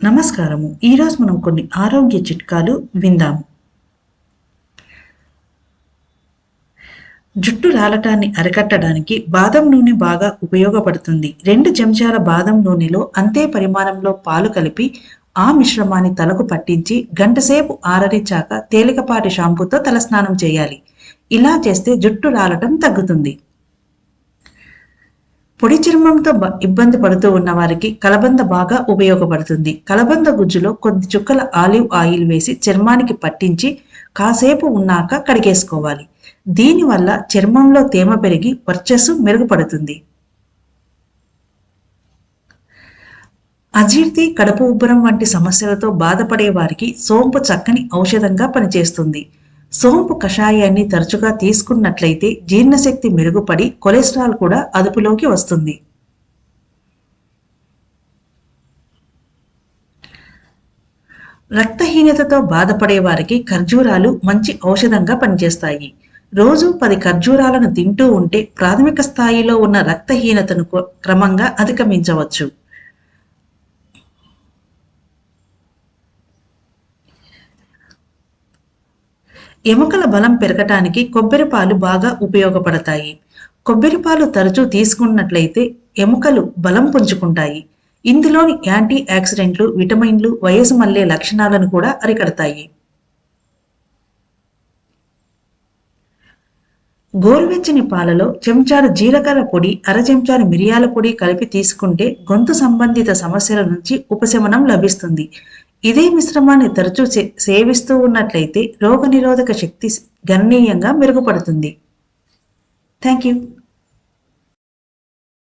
నమస్కారము. ఈరోజు మనం కొన్ని ఆరోగ్య చిట్కాలు విందాము. జుట్టు రాలటాన్ని అరికట్టడానికి బాదం నూనె బాగా ఉపయోగపడుతుంది. రెండు చెంచాల బాదం నూనెలో అంతే పరిమాణంలో పాలు కలిపి ఆ మిశ్రమాన్ని తలకు పట్టించి గంటసేపు ఆరరిచాక తేలికపాటి షాంపూతో తలస్నానం చేయాలి. ఇలా చేస్తే జుట్టు రాలటం తగ్గుతుంది. పొడి చర్మంతో ఇబ్బంది పడుతూ ఉన్న వారికి కలబంద బాగా ఉపయోగపడుతుంది. కలబంద గుజ్జులో కొద్ది చుక్కల ఆలివ్ ఆయిల్ వేసి చర్మానికి పట్టించి కాసేపు ఉన్నాక కడిగేసుకోవాలి. దీనివల్ల చర్మంలో తేమ పెరిగి వర్చస్సు మెరుగుపడుతుంది. అజీర్తి కడుపు ఉబ్బరం వంటి సమస్యలతో బాధపడే వారికి సోంపు చక్కని ఔషధంగా పనిచేస్తుంది. సోంపు కషాయాన్ని తరచుగా తీసుకున్నట్లయితే జీర్ణశక్తి మెరుగుపడి కొలెస్ట్రాల్ కూడా అదుపులోకి వస్తుంది. రక్తహీనతతో బాధపడే వారికి ఖర్జూరాలు మంచి ఔషధంగా పనిచేస్తాయి. రోజు పది ఖర్జూరాలను తింటూ ఉంటే ప్రాథమిక స్థాయిలో ఉన్న రక్తహీనతను క్రమంగా అధిగమించవచ్చు. ఎముకల బలం పెరగటానికి కొబ్బరి పాలు బాగా ఉపయోగపడతాయి. కొబ్బరి పాలు తరచూ తీసుకున్నట్లయితే ఎముకలు బలం పుంజుకుంటాయి. ఇందులోని యాంటీ ఆక్సిడెంట్లు విటమిన్లు వయసు మళ్ళే లక్షణాలను కూడా అరికడతాయి. గోరువెచ్చని పాలలో చెంచాడు జీలకర్ర పొడి అర చెంచాడు మిరియాల పొడి కలిపి తీసుకుంటే గొంతు సంబంధిత సమస్యల నుంచి ఉపశమనం లభిస్తుంది. ఇదే మిశ్రమాన్ని తరచూ సే- సేవిస్తూ ఉన్నట్లయితే రోగనిరోధక శక్తి గణనీయంగా మెరుగుపడుతుంది. Thank you